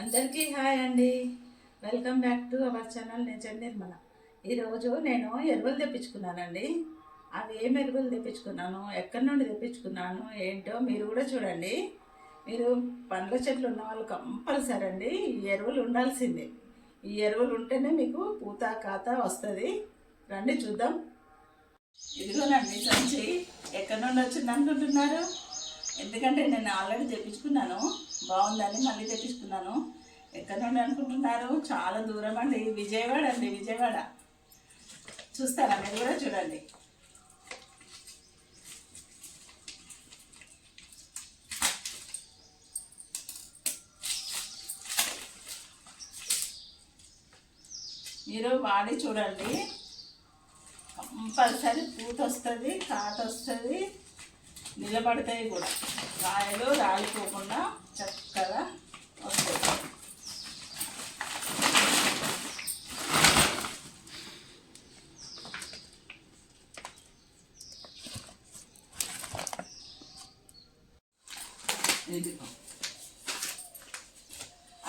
అందరికీ హాయ్ అండి. Welcome back to our channel నేను నిర్మల. ఈరోజు నేను ఎరువులు తెప్పించుకున్నానండి. అవి ఏం ఎరువులు తెప్పించుకున్నాను ఎక్కడి నుండి తెప్పించుకున్నాను ఏంటో మీరు కూడా చూడండి. మీరు పండ్ల చెట్లు ఉన్న వాళ్ళు కంపల్సరీ అండి ఈ ఎరువులు ఉండాల్సిందే. ఈ ఎరువులు ఉంటేనే మీకు పూత కాత వస్తుంది. రండి చూద్దాం. ఇదిగోనండి సంచి. ఎక్కడి నుండి వచ్చింది అనుకుంటున్నారు ఎందుకంటే నేను ఆల్రెడీ తెప్పించుకున్నాను. బాగుందని మళ్ళీ తెప్పించుకున్నాను. ఎక్కడ నుండి అనుకుంటున్నారు? చాలా దూరం అండి. విజయవాడ అండి విజయవాడ. చూస్తారా? మీరు కూడా చూడండి. మీరు వాడి చూడండి. కంపల్సరీ పూత వస్తుంది కాత వస్తుంది నిలబడతాయి కూడా. రాయలు రాలిపోకుండా చక్కగా వస్తాయి. ఇదిగో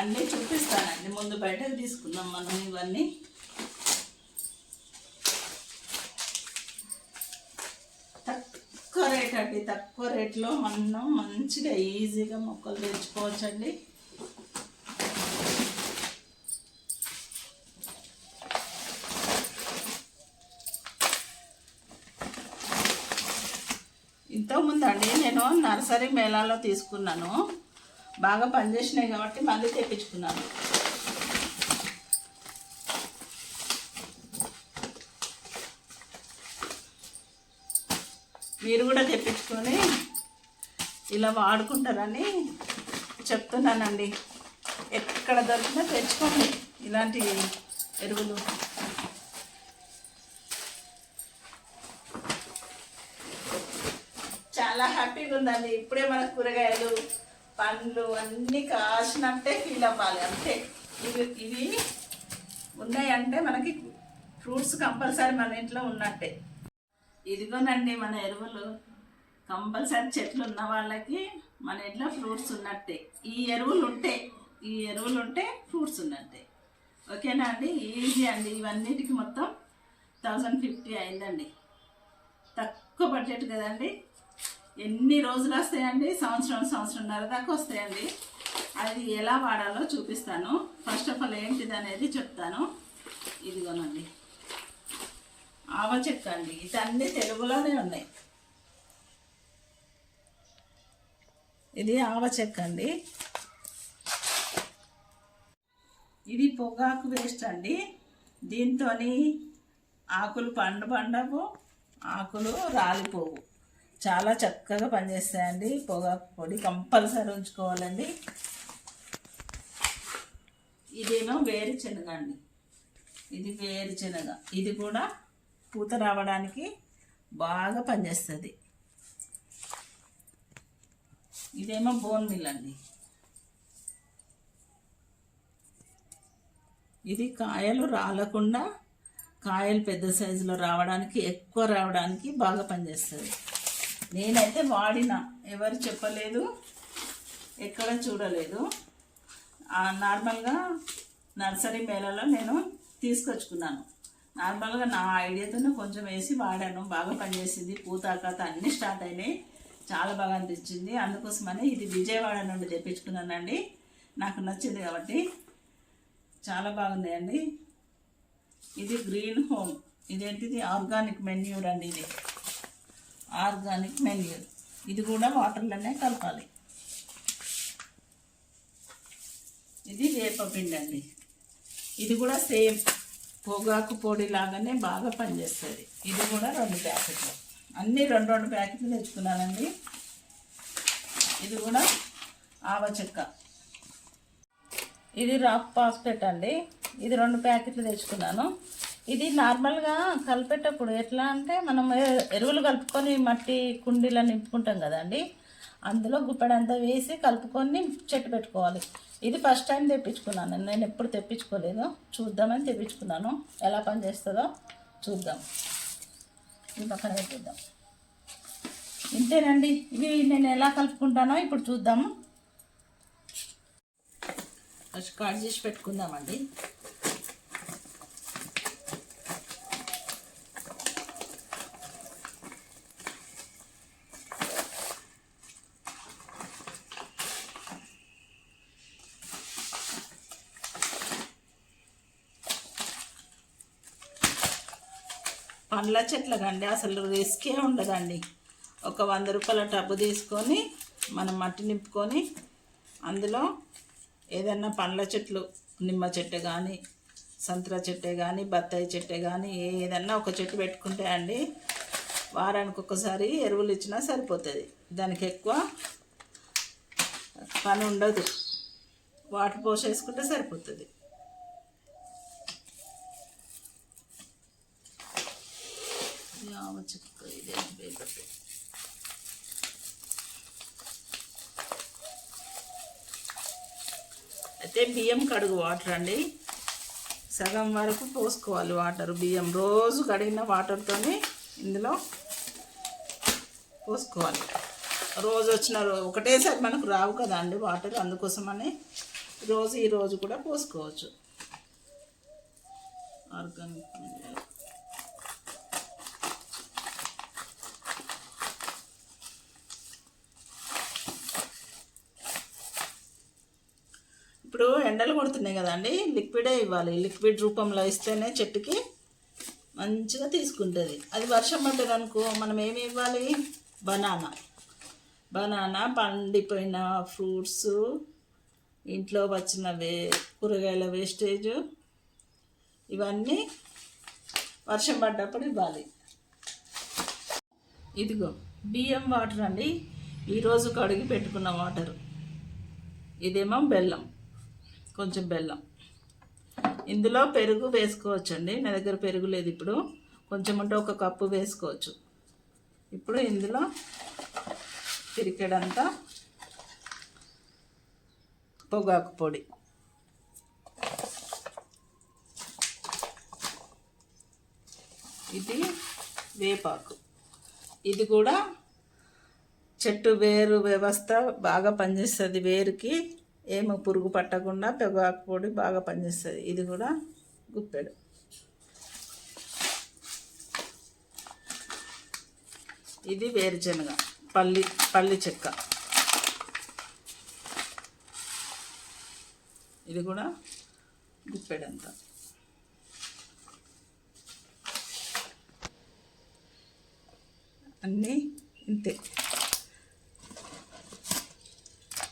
అన్నీ చూపిస్తానండి. ముందు బయటకు తీసుకుందాం మనం ఇవన్నీ తక్కువ రేట్ అండి. తక్కువ రేట్లో మనం మంచిగా ఈజీగా మొక్కలు తెచ్చుకోవచ్చండి. ఇంతకుముందు అండి నేను నర్సరీ మేళాలో తీసుకున్నాను. బాగా పనిచేసినాయి కాబట్టి మళ్ళీ తెప్పించుకున్నాను. మీరు కూడా తెప్పించుకొని ఇలా వాడుకుంటారని చెప్తున్నానండి. ఎక్కడ దొరికినా తెచ్చుకోండి ఇలాంటి ఎరువులు. చాలా హ్యాపీగా ఉందండి. ఇప్పుడే మన కూరగాయలు పండ్లు అన్నీ కాసినట్టే ఫీల్ అవ్వాలి. అంతే. ఇవి ఇవి ఉన్నాయంటే మనకి ఫ్రూట్స్ కంపల్సరీ మన ఇంట్లో ఉన్నట్టే. ఇదిగోనండి మన ఎరువులు. కంపల్సరీ చెట్లు ఉన్న వాళ్ళకి మన ఇంట్లో ఫ్రూట్స్ ఉన్నట్టే. ఈ ఎరువులు ఉంటే ఈ ఎరువులు ఉంటే ఫ్రూట్స్ ఉన్నట్టే. ఓకేనా అండి? ఈజీ అండి. ఇవన్నిటికి మొత్తం థౌజండ్ ఫిఫ్టీ అయిందండి. తక్కువ బడ్జెట్ కదండి. ఎన్ని రోజులు వస్తాయండి? సంవత్సరం సంవత్సరంన్నర దాకా వస్తాయండి. అది ఎలా వాడాలో చూపిస్తాను. ఫస్ట్ ఆఫ్ ఆల్ ఏంటిది అనేది చెప్తాను. ఇదిగోనండి. ఆవ చెక్క అండి ఇది అన్ని తెలుగులోనే ఉన్నాయి. ఇది ఆవ చెక్క అండి ఇది పొగాకు వేస్ట్ అండి. దీంతో ఆకులు పండు పండవు ఆకులు రాలిపోవు. చాలా చక్కగా పనిచేస్తాయండి. పొగాకు పొడి కంపల్సరీ ఉంచుకోవాలండి. ఇదేమో వేరుశనగ అండి. ఇది వేరుశనగ. ఇది కూడా పూత రావడానికి బాగా పనిచేస్తుంది. ఇదేమో బోన్ మిల్ అండి. ఇది కాయలు రాలకుండా కాయలు పెద్ద సైజులో రావడానికి ఎక్కువ రావడానికి బాగా పనిచేస్తుంది. నేనైతే వాడిన ఎవరు చెప్పలేదు ఎక్కడ చూడలేదు. ఆ నార్మల్గా నర్సరీ మేళలో నేను తీసుకొచ్చుకున్నాను. నార్మల్గా నా ఐడియాతోనే కొంచెం వేసి వాడాను. బాగా పనిచేసింది. పూత కథ అన్నీ స్టార్ట్ అయినాయి. చాలా బాగా అనిపించింది. అందుకోసమని ఇది విజయవాడ నుండి తెప్పించుకున్నానండి. నాకు నచ్చింది కాబట్టి చాలా బాగుంది ఇది గ్రీన్ హోమ్. ఇదేంటిది? ఆర్గానిక్ మెన్యూర్ అండి ఇది. Organic manure. ఇది కూడా వాటర్లోనే కలపాలి. ఇది వేపపిండి అండి ఇది కూడా సేమ్. పొగాకు పొడి లాగానే బాగా పనిచేస్తుంది. ఇది కూడా రెండు ప్యాకెట్లు. అన్నీ రెండు రెండు ప్యాకెట్లు తెచ్చుకున్నానండి. ఇది కూడా ఆవ చెక్క. ఇది రాక్ పాస్పెట్ అండి. ఇది రెండు ప్యాకెట్లు తెచ్చుకున్నాను. ఇది నార్మల్గా కలిపేటప్పుడు ఎట్లా అంటే మనం ఎరువులు కలుపుకొని మట్టి కుండీలో నింపుకుంటాం కదండి. అందులో గుప్పెడంతా వేసి కలుపుకొని చెట్టు పెట్టుకోవాలి. ఇది ఫస్ట్ టైం తెప్పించుకున్నాను. నేను ఎప్పుడు తెప్పించుకోలేదు. చూద్దామని తెప్పించుకున్నాను. ఎలా పనిచేస్తుందో చూద్దాం. ఇది పక్కన పెట్టిద్దాం. ఇంతేనండి. ఇవి నేను ఎలా కలుపుకుంటానో ఇప్పుడు చూద్దాము ఫస్ట్ కట్ చేసి పెట్టుకుందామండి. పండ్ల చెట్లకండి అసలు రిస్కే ఉండదండి. ఒక వంద రూపాయల టబ్బు తీసుకొని మనం మట్టి నింపుకొని అందులో ఏదన్నా పండ్ల చెట్లు నిమ్మ చెట్టు కానీ సంతర చెట్టే కానీ బత్తాయి చెట్టే కానీ ఏదన్నా ఒక చెట్టు పెట్టుకుంటే అండి వారానికి ఒకసారి ఎరువులు ఇచ్చినా సరిపోతుంది. దానికి ఎక్కువ పని ఉండదు. వాటర్ పోసేసుకుంటే సరిపోతుంది. జామ చెక్క ఇదే వేపట్టు అయితే బియ్యం కడుగు వాటర్ అండి. సగం వరకు పోసుకోవాలి వాటర్ బియ్యం. రోజు కడిగిన వాటర్తో ఇందులో పోసుకోవాలి. రోజు వచ్చిన రోజు ఒకటేసారి మనకు రావు కదండి వాటర్ అందుకోసమని రోజు ఈ రోజు కూడా పోసుకోవచ్చు. ఆర్గానిక్ ఇప్పుడు ఎండలు కొడుతున్నాయి కదండి. లిక్విడే ఇవ్వాలి. లిక్విడ్ రూపంలో ఇస్తేనే చెట్టుకి మంచిగా తీసుకుంటుంది. అది వర్షం పడ్డది అనుకో మనం ఏమి ఇవ్వాలి? బనానా. బనానా పండిపోయిన ఫ్రూట్స్ ఇంట్లో వచ్చిన వే కూరగాయల వేస్టేజ్ ఇవన్నీ వర్షం పడ్డప్పుడు ఇవ్వాలి. ఇదిగో బియ్యం వాటర్ అండి. ఈరోజు కడిగి పెట్టుకున్న వాటర్. ఇదేమో బెల్లం. కొంచెం బెల్లం. ఇందులో పెరుగు వేసుకోవచ్చండి. నా దగ్గర పెరుగు లేదు ఇప్పుడు. కొంచెం అంటే ఒక కప్పు వేసుకోవచ్చు. ఇప్పుడు ఇందులో పిరికెడంతా పొగాకు పొడి. ఇది వేపాకు. ఇది కూడా చెట్టు వేరు వ్యవస్థ బాగా పనిచేస్తుంది వేరుకి. ఏమి పురుగు పట్టకుండా పెగాకు పొడి బాగా పనిచేస్తుంది. ఇది కూడా గుప్పెడు. ఇది వేరుశనగ పల్లి పల్లి చెక్క. ఇది కూడా గుప్పెడంత. అన్నీ ఇంతే.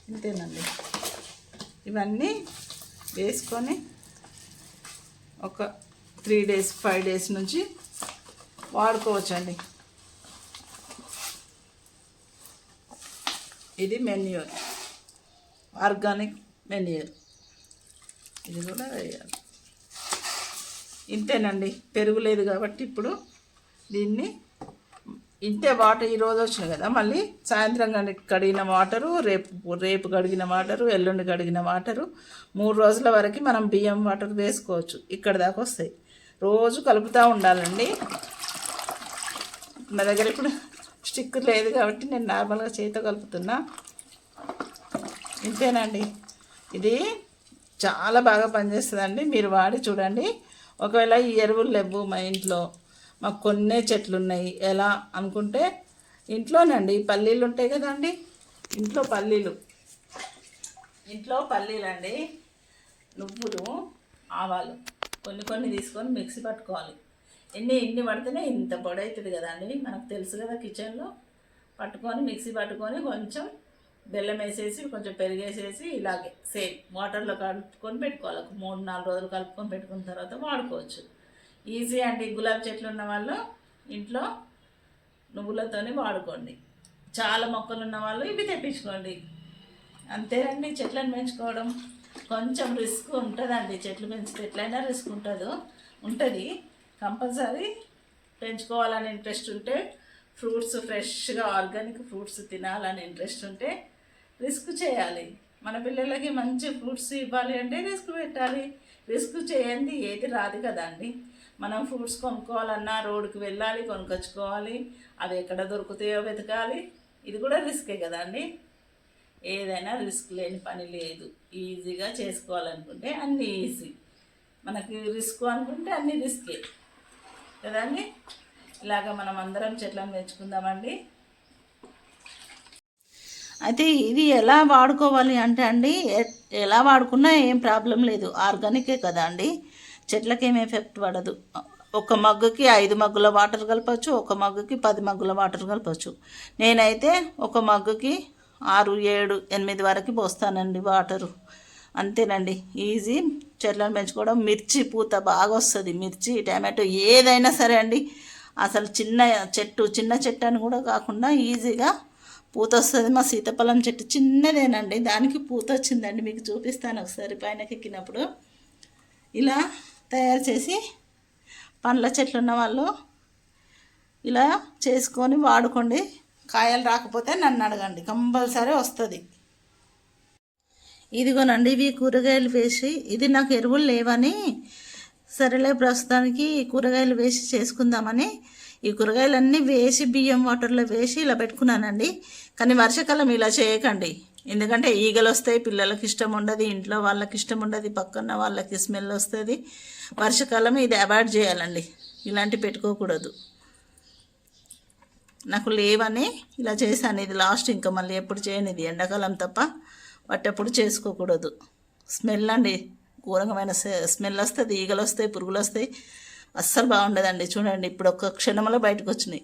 ఇంతేనండి. ఇవన్నీ వేసుకొని ఒక త్రీ డేస్ ఫైవ్ డేస్ నుంచి వాడుకోవచ్చండి. ఇది మెన్యూర్ ఆర్గానిక్ మెన్యూర్. ఇది కూడా వేయాలి. ఇంతేనండి పెరుగు లేదు కాబట్టి ఇప్పుడు దీన్ని ఇంతే వాటర్ ఈరోజు రోజు వచ్చినాయి కదా. మళ్ళీ సాయంత్రం కడిగిన వాటరు రేపు రేపు కడిగిన వాటరు ఎల్లుండి కడిగిన వాటరు. మూడు రోజుల వరకు మనం బియ్యం వాటర్ వేసుకోవచ్చు. ఇక్కడ దాకా వస్తాయి. రోజు కలుపుతూ ఉండాలండి. నా దగ్గర ఇప్పుడు స్టిక్ లేదు కాబట్టి నేను నార్మల్గా చేతితో కలుపుతున్నా. ఇంతేనండి. ఇది చాలా బాగా పనిచేస్తుందండి. మీరు వాడి చూడండి. ఒకవేళ ఈ ఎరువులు లేవు మా ఇంట్లో. మాకు కొన్నే చెట్లు ఉన్నాయి ఎలా అనుకుంటే ఇంట్లోనండి పల్లీలు ఉంటాయి కదండి? ఇంట్లో పల్లీలు. ఇంట్లో పల్లీలు అండి నువ్వులు ఆవాలు కొన్ని కొన్ని తీసుకొని మిక్సీ పట్టుకోవాలి. ఎన్ని ఎన్ని పడితేనే ఇంత పొడి అవుతుంది కదండి. మనకు తెలుసు కదా కిచెన్లో. పట్టుకొని మిక్సీ పట్టుకొని కొంచెం బెల్లం వేసేసి కొంచెం పెరిగేసేసి ఇలాగే సేమ్ వాటర్లో కలుపుకొని పెట్టుకోవాలి. ఒక మూడు నాలుగు రోజులు కలుపుకొని పెట్టుకున్న తర్వాత వాడుకోవచ్చు. ఈజీ అండి. గులాబీ చెట్లు ఉన్న వాళ్ళు ఇంట్లో నువ్వులతోనే వాడుకోండి. చాలా మొక్కలు ఉన్న వాళ్ళు ఇవి తెప్పించుకోండి. అంతేనండి చెట్లను పెంచుకోవడం కొంచెం రిస్క్ ఉంటుందండి. చెట్లు పెంచితే ఎట్లయినా రిస్క్ ఉంటుందో. ఉంటుంది. కంపల్సరీ పెంచుకోవాలని ఇంట్రెస్ట్ ఉంటే ఫ్రూట్స్ ఫ్రెష్గా ఆర్గానిక్ ఫ్రూట్స్ తినాలని ఇంట్రెస్ట్ ఉంటే రిస్క్ చేయాలి. మన పిల్లలకి మంచి ఫ్రూట్స్ ఇవ్వాలి అంటే రిస్క్ పెట్టాలి. రిస్క్ చేయండి. ఏది రాదు కదండి మనం ఫ్రూట్స్ కొనుక్కోవాలన్నా రోడ్డుకి వెళ్ళాలి కొనుక్కొచ్చుకోవాలి అవి ఎక్కడ దొరుకుతాయో వెతకాలి. ఇది కూడా రిస్కే కదండి ఏదైనా రిస్క్ లేని పని లేదు. ఈజీగా చేసుకోవాలనుకుంటే అన్నీ ఈజీ. మనకి రిస్క్ అనుకుంటే అన్నీ రిస్కే. కదండి ఇలాగ మనం అందరం చెట్లను పెంచుకుందామండి. అయితే ఇది ఎలా వాడుకోవాలి అంటే అండి ఎ- ఎలా వాడుకున్నా ఏం ప్రాబ్లం లేదు. ఆర్గానికే కదా అండి? చెట్లకేం ఎఫెక్ట్ పడదు. ఒక మగ్గుకి ఐదు మగ్గుల వాటర్ కలపచ్చు ఒక మగ్గుకి పది మగ్గుల వాటర్ కలపచ్చు. నేనైతే ఒక మగ్గుకి ఆరు ఏడు ఎనిమిది వరకు పోస్తానండి వాటరు అంతేనండి. ఈజీ. చెట్లను పెంచుకోవడం మిర్చి పూత బాగా వస్తుంది. మిర్చి టమాటో ఏదైనా సరే అండి. అసలు చిన్న చెట్టు చిన్న చెట్టు అని కూడా కాకుండా ఈజీగా పూత వస్తుంది. మా సీతాఫలం చెట్టు చిన్నదేనండి. దానికి పూత వచ్చిందండి. మీకు చూపిస్తాను ఒకసారి పైనకి ఎక్కినప్పుడు ఇలా తయారు చేసి పండ్ల చెట్లు ఉన్న వాళ్ళు ఇలా చేసుకొని వాడుకోండి. కాయలు రాకపోతే నన్ను అడగండి. కంపల్సరీ వస్తుంది. ఇదిగోనండి ఇవి కూరగాయలు వేసి ఇది నాకు ఎరువులు లేవని సరేలే ప్రస్తుతానికి కూరగాయలు వేసి చేసుకుందామని ఈ కూరగాయలన్నీ వేసి బియ్యం వాటర్లో వేసి ఇలా పెట్టుకున్నానండి. కానీ వర్షాకాలం ఇలా చేయకండి. ఎందుకంటే ఈగలు వస్తాయి పిల్లలకి ఇష్టం ఉండదు ఇంట్లో వాళ్ళకి ఇష్టం ఉండదు పక్కన వాళ్ళకి స్మెల్ వస్తుంది. వర్షాకాలం ఇది అవాయిడ్ చేయాలండి. ఇలాంటి పెట్టుకోకూడదు. నాకు లేవని ఇలా చేశాను. ఇది లాస్ట్ ఇంకా మళ్ళీ ఎప్పుడు చేయను. ఇది ఎండాకాలం తప్ప పట్టప్పుడు చేసుకోకూడదు. స్మెల్ అండి. ఘోరమైన స్మెల్ వస్తుంది ఈగలు వస్తాయి పురుగులు వస్తాయి. అస్సలు బాగుండదండి. చూడండి ఇప్పుడు ఒక్క క్షణంలో బయటకు వచ్చినాయి.